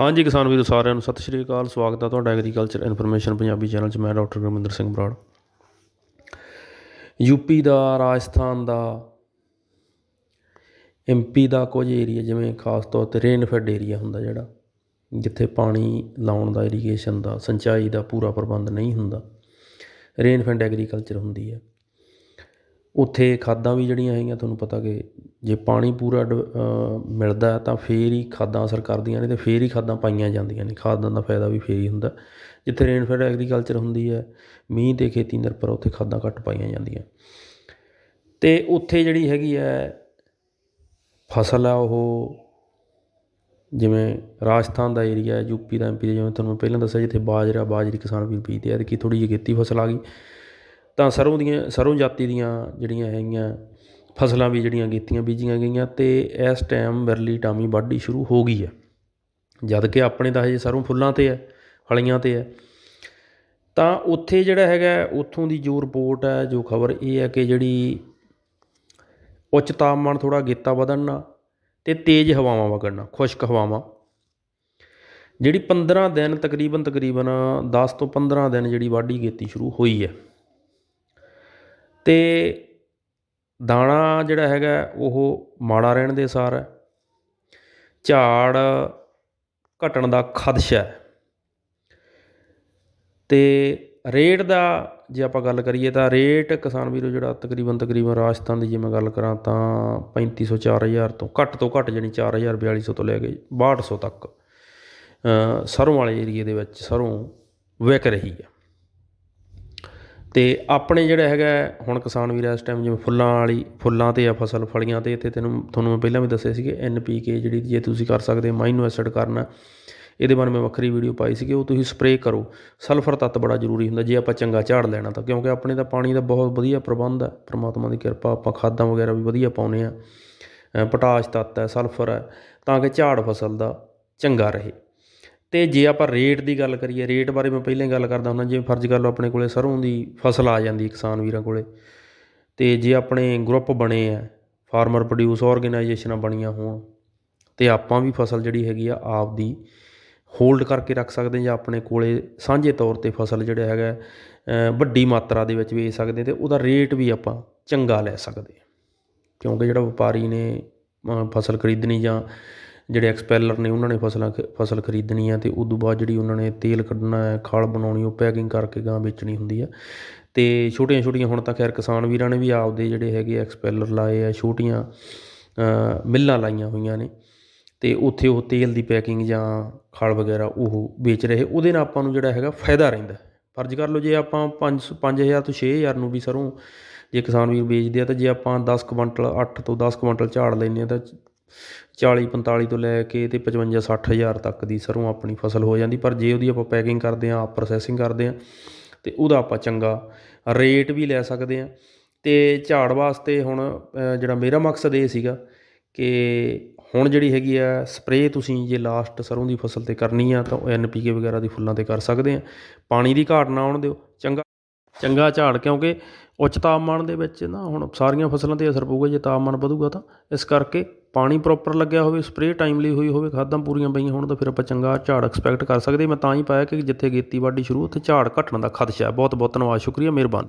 ਹਾਂਜੀ ਕਿਸਾਨ ਵੀਰੋ, ਸਾਰਿਆਂ ਨੂੰ ਸਤਿ ਸ਼੍ਰੀ ਅਕਾਲ। ਸਵਾਗਤ ਹੈ ਤੁਹਾਡਾ ਐਗਰੀਕਲਚਰ ਇਨਫੋਰਮੇਸ਼ਨ ਪੰਜਾਬੀ ਚੈਨਲ 'ਚ। ਮੈਂ ਡਾਕਟਰ ਗੁਰਮਿੰਦਰ ਸਿੰਘ ਬਰਾੜ। ਯੂਪੀ ਦਾ, ਰਾਜਸਥਾਨ ਦਾ ਐਮਪੀ ਦਾ ਕੁਝ ਏਰੀਆ ਜਿਵੇਂ ਖਾਸ ਤੌਰ ਤੇ ਰੇਨਫੈਡ ਏਰੀਆ ਹੁੰਦਾ ਜਿਹੜਾ, ਜਿੱਥੇ ਪਾਣੀ ਲਾਉਣ ਦਾ ਇਰੀਗੇਸ਼ਨ ਦਾ, ਸਿੰਚਾਈ ਦਾ ਪੂਰਾ ਪ੍ਰਬੰਧ ਨਹੀਂ ਹੁੰਦਾ। ਰੇਨਫੈਡ ਐਗਰੀਕਲਚਰ ਹੁੰਦੀ ਹੈ। ਉੱਥੇ ਖਾਦਾਂ ਵੀ ਜਿਹੜੀਆਂ ਹੈਗੀਆਂ ਤੁਹਾਨੂੰ ਪਤਾ ਕਿ ਜੇ ਪਾਣੀ ਪੂਰਾ ਡ- ਮਿਲਦਾ ਤਾਂ ਫਿਰ ਹੀ ਖਾਦਾਂ ਅਸਰ ਕਰਦੀਆਂ ਨੇ ਅਤੇ ਫਿਰ ਹੀ ਖਾਦਾਂ ਪਾਈਆਂ ਜਾਂਦੀਆਂ ਨੇ। ਖਾਦਾਂ ਦਾ ਫਾਇਦਾ ਵੀ ਫਿਰ ਹੀ ਹੁੰਦਾ। ਜਿੱਥੇ ਰੇਨਫੈਡ ਐਗਰੀਕਲਚਰ ਹੁੰਦੀ ਹੈ, ਮੀਂਹ ਤੇ ਖੇਤੀ ਨਿਰਭਰ ਉੱਥੇ ਖਾਦਾਂ ਘੱਟ ਪਾਈਆਂ ਜਾਂਦੀਆਂ। ਅਤੇ ਉੱਥੇ ਜਿਹੜੀ ਹੈਗੀ ਹੈ ਫਸਲ ਆ ਉਹ ਜਿਵੇਂ ਰਾਜਸਥਾਨ ਦਾ ਏਰੀਆ ਹੈ ਯੂਪੀ ਦਾ ਐਮਪੀ ਜਿਵੇਂ ਤੁਹਾਨੂੰ ਪਹਿਲਾਂ ਦੱਸਿਆ ਜਿੱਥੇ ਬਾਜਰਾ, ਬਾਜਰੀ ਕਿਸਾਨ ਵੀ ਬੀਜਦੇ ਆ ਕਿ ਥੋੜੀ ਜਿਹੀ ਖੇਤੀ ਫਸਲ ਆ ਗਈ। ਤਾਂ ਸਰ੍ਹੋਂ ਦੀਆਂ ਸਰ੍ਹੋਂ ਜਾਤੀ ਦੀਆਂ ਜਿਹੜੀਆਂ ਹੈਗੀਆਂ ਫਸਲਾਂ ਵੀ ਜਿਹੜੀਆਂ ਕੀਤੀਆਂ ਬੀਜੀਆਂ ਗਈਆਂ ਅਤੇ ਇਸ ਟਾਈਮ ਵਿਰਲੀ ਟਾਮੀ ਵਾਢੀ ਸ਼ੁਰੂ ਹੋ ਗਈ ਹੈ। ਜਦ ਕਿ ਆਪਣੇ ਤਾਂ ਹਜੇ ਸਰ੍ਹੋਂ ਫੁੱਲਾਂ ਤੇ ਹੈ, ਫਲੀਆਂ ਤੇ ਹੈ। ਤਾਂ ਉੱਥੇ ਜਿਹੜਾ ਹੈਗਾ, ਉੱਥੋਂ ਦੀ ਜੋ ਰਿਪੋਰਟ ਹੈ, ਜੋ ਖਬਰ ਇਹ ਹੈ ਕਿ ਜਿਹੜੀ ਉੱਚ ਤਾਪਮਾਨ ਥੋੜਾ ਗੇਤਾ ਵਧਣਾ ਤੇ ਤੇਜ਼ ਹਵਾਵਾਂ ਵਗੜਨਾ ਖੁਸ਼ਕ ਹਵਾਵਾਂ। ਜਿਹੜੀ 15 ਦਿਨ ਤਕਰੀਬਨ ਤਕਰੀਬਨ 10 ਤੋਂ 15 ਦਿਨ ਜਿਹੜੀ ਵਾਢੀ ਕੀਤੀ ਸ਼ੁਰੂ ਹੋਈ ਹੈ। ਅਤੇ ਦਾਣਾ ਜਿਹੜਾ ਹੈਗਾ ਉਹ ਮਾੜਾ ਰਹਿਣ ਦੇ ਸਾਰ ਹੈ। ਝਾੜ ਘਟਣ ਦਾ ਖਦਸ਼ਾ ਅਤੇ ਰੇਟ ਦਾ ਜੇ ਆਪਾਂ ਗੱਲ ਕਰੀਏ ਤਾਂ ਰੇਟ ਕਿਸਾਨ ਵੀਰੋ ਜਿਹੜਾ ਤਕਰੀਬਨ ਤਕਰੀਬਨ ਰਾਜਸਥਾਨ ਦੀ ਜੇ ਮੈਂ ਗੱਲ ਕਰਾਂ ਤਾਂ 3500 4000 ਤੋਂ ਘੱਟ ਤੋਂ ਘੱਟ ਜਾਣੀ 4000 4200 ਤੋਂ ਲੈ ਕੇ 6200 ਤੱਕ ਅ, ਸਰੋਂ ਵਾਲੇ ਏਰੀਏ ਦੇ ਵਿੱਚ ਸਰੋਂ ਵਿਕ ਰਹੀ ਹੈ। ਅਤੇ ਆਪਣੇ ਜਿਹੜਾ ਹੈਗਾ ਹੁਣ ਕਿਸਾਨ ਵੀਰ ਇਸ ਟਾਈਮ ਜਿਵੇਂ ਫੁੱਲਾਂ ਵਾਲੀ, ਫੁੱਲਾਂ ਤੇ ਆ ਫਸਲ, ਫਲੀਆਂ ਤੇ, ਇੱਥੇ ਤੈਨੂੰ, ਤੁਹਾਨੂੰ ਮੈਂ ਪਹਿਲਾਂ ਵੀ ਦੱਸਿਆ ਸੀ ਕਿ ਕੇ ਜਿਹੜੀ ਜੇ ਤੁਸੀਂ ਕਰ ਸਕਦੇ ਮਾਈਨੋ ਐਸਿਡ ਕਰਨਾ ਇਹਦੇ ਬਾਰੇ ਮੈਂ ਵੱਖਰੀ ਵੀਡੀਓ ਪਾਈ ਸੀਗੀ, ਉਹ ਤੁਸੀਂ ਸਪਰੇਅ ਕਰੋ। ਸਲਫਰ ਤੱਤ ਬੜਾ ਜ਼ਰੂਰੀ ਹੁੰਦਾ, ਜੇ ਆਪਾਂ ਚੰਗਾ ਝਾੜ ਲੈਣਾ ਤਾਂ, ਕਿਉਂਕਿ ਆਪਣੇ ਤਾਂ ਪਾਣੀ ਦਾ ਬਹੁਤ ਵਧੀਆ ਪ੍ਰਬੰਧ ਹੈ, ਪ੍ਰਮਾਤਮਾ ਦੀ ਕਿਰਪਾ, ਆਪਾਂ ਖਾਦਾਂ ਵਗੈਰਾ ਵੀ ਵਧੀਆ ਪਾਉਨੇ ਆ ਪੋਟਾਸ਼ ਤੱਤ ਹੈ ਸਲਫਰ ਹੈ, ਤਾਂ ਕਿ ਝਾੜ ਫਸਲ ਦਾ ਚੰਗਾ ਰਹੇ। ਅਤੇ ਜੇ ਆਪਾਂ ਰੇਟ ਦੀ ਗੱਲ ਕਰੀਏ ਰੇਟ ਬਾਰੇ ਮੈਂ ਪਹਿਲਾਂ ਹੀ ਗੱਲ ਕਰਦਾ ਹੁੰਦਾ, ਜਿਵੇਂ ਫਰਜ਼ ਕਰ ਲਓ ਆਪਣੇ ਕੋਲੇ ਸਰ੍ਹੋਂ ਦੀ ਫਸਲ ਆ ਜਾਂਦੀ ਕਿਸਾਨ ਵੀਰਾਂ ਕੋਲੇ ਅਤੇ ਜੇ ਆਪਣੇ ਗਰੁੱਪ ਬਣੇ ਹੈ ਫਾਰਮਰ ਪ੍ਰੋਡਿਊਸ ਆਰਗੇਨਾਈਜੇਸ਼ਨਾਂ ਬਣੀਆਂ ਹੋਣ, ਤੇ ਆਪਾਂ ਵੀ ਫਸਲ ਜਿਹੜੀ ਹੈਗੀ ਆ ਆਪ ਦੀ ਹੋਲਡ ਕਰਕੇ ਰੱਖ ਸਕਦੇ ਜਾਂ ਆਪਣੇ ਕੋਲੇ ਸਾਂਝੇ ਤੌਰ ਤੇ ਫਸਲ ਜਿਹੜਾ ਹੈਗਾ ਵੱਡੀ ਮਾਤਰਾ ਦੇ ਵਿੱਚ ਵੇਚ ਸਕਦੇ ਤੇ ਉਹਦਾ ਰੇਟ ਵੀ ਆਪਾਂ ਚੰਗਾ ਲੈ ਸਕਦੇ ਕਿਉਂਕਿ ਜਿਹੜਾ ਵਪਾਰੀ ਨੇ ਫਸਲ ਖਰੀਦਣੀ ਜਾਂ ਜਿਹੜੇ ਐਕਸਪੈਲਰ ਨੇ ਉਹਨਾਂ ਨੇ ਫਸਲਾਂ ਖ- ਫਸਲ ਖਰੀਦਣੀ ਆ ਤੇ ਉਦੋਂ ਬਾਅਦ ਜਿਹੜੀ ਉਹਨਾਂ ਨੇ ਤੇਲ ਕੱਢਣਾ ਹੈ, ਖਾਲ ਬਣਾਉਣੀ, ਉਹ ਪੈਕਿੰਗ ਕਰਕੇ ਗਾਂ ਵੇਚਣੀ ਹੁੰਦੀ ਆ। ਅਤੇ ਛੋਟੀਆਂ ਛੋਟੀਆਂ ਹੁਣ ਤਾਂ ਖੈਰ ਕਿਸਾਨ ਵੀਰਾਂ ਨੇ ਵੀ ਆਪਦੇ ਜਿਹੜੇ ਹੈਗੇ ਐਕਸਪੈਲਰ ਲਾਏ ਆ, ਛੋਟੀਆਂ ਮਿੱਲਾਂ ਲਾਈਆਂ ਹੋਈਆਂ ਨੇ। ਅਤੇ ਉੱਥੇ ਉਹ ਤੇਲ ਦੀ ਪੈਕਿੰਗ ਜਾਂ ਖਲ ਵਗੈਰਾ ਉਹ ਵੇਚ ਰਹੇ, ਉਹਦੇ ਨਾਲ ਆਪਾਂ ਨੂੰ ਜਿਹੜਾ ਹੈਗਾ ਫਾਇਦਾ ਰਹਿੰਦਾ। ਫਰਜ਼ ਕਰ ਲਓ ਜੇ ਆਪਾਂ 5 5000 ਤੋਂ 6000 ਨੂੰ ਵੀ ਸਰੋਂ ਜੇ ਕਿਸਾਨ ਵੀਰ ਵੇਚਦੇ ਆ, ਤਾਂ ਜੇ ਆਪਾਂ 10 ਕੁਇੰਟਲ 8 ਤੋਂ 10 ਕੁਇੰਟਲ ਝਾੜ ਲੈਂਦੇ ਆ, ਤਾਂ 40 45 ਤੋਂ ਲੈ ਕੇ ਤੇ 55 60000 ਤੱਕ ਦੀ ਸਰੋਂ ਆਪਣੀ ਫਸਲ ਹੋ ਜਾਂਦੀ। ਪਰ ਜੇ ਉਹਦੀ ਆਪਾਂ ਪੈਕਿੰਗ ਕਰਦੇ ਆ ਆਪ ਪ੍ਰੋਸੈਸਿੰਗ ਕਰਦੇ ਆ ਤੇ ਉਹਦਾ ਆਪਾਂ ਚੰਗਾ ਰੇਟ ਵੀ ਲੈ ਸਕਦੇ ਆ ਤੇ ਝਾੜ ਵਾਸਤੇ ਹੁਣ ਜਿਹੜਾ ਮੇਰਾ ਮਕਸਦ ਇਹ ਸੀਗਾ ਕਿ ਹੁਣ ਜਿਹੜੀ ਹੈਗੀ ਆ ਸਪਰੇਅ ਤੁਸੀਂ ਜੇ ਲਾਸਟ ਸਰੋਂ ਦੀ ਫਸਲ ਤੇ ਕਰਨੀ ਆ, ਤਾਂ ਐਨਪੀਕੇ ਵਗੈਰਾ ਦੀ ਫੁੱਲਾਂ ਤੇ ਕਰ ਸਕਦੇ ਆ ਪਾਣੀ ਦੀ ਘਾਟ ਨਾ ਆਉਣ ਦਿਓ। ਚੰਗਾ ਚੰਗਾ ਝਾੜ, ਕਿਉਂਕਿ ਉੱਚ ਤਾਪਮਾਨ ਦੇ ਵਿੱਚ ਨਾ ਹੁਣ ਸਾਰੀਆਂ ਫਸਲਾਂ ਤੇ ਅਸਰ ਪਊਗਾ। ਜੇ ਤਾਪਮਾਨ ਵਧੂਗਾ ਤਾਂ ਇਸ ਕਰਕੇ ਪਾਣੀ ਪ੍ਰੋਪਰ ਲੱਗਿਆ ਹੋਵੇ ਸਪਰੇਅ ਟਾਈਮਲੀ ਹੋਈ ਹੋਵੇ, ਖਾਦਾਂ ਪੂਰੀਆਂ ਪਈਆਂ ਹੋਣ ਤਾਂ ਫਿਰ ਆਪਾਂ ਚੰਗਾ ਝਾੜ ਐਕਸਪੈਕਟ ਕਰ ਸਕਦੇ ਮੈਂ ਤਾਂ ਹੀ ਪਾਇਆ ਕਿ ਜਿੱਥੇ ਖੇਤੀਬਾੜੀ ਸ਼ੁਰੂ, ਉੱਥੇ ਝਾੜ ਘਟਣ ਦਾ ਖਦਸ਼ਾ ਹੈ। ਬਹੁਤ ਬਹੁਤ ਧੰਨਵਾਦ, ਸ਼ੁਕਰੀਆ, ਮਿਹਰਬਾਨੀ।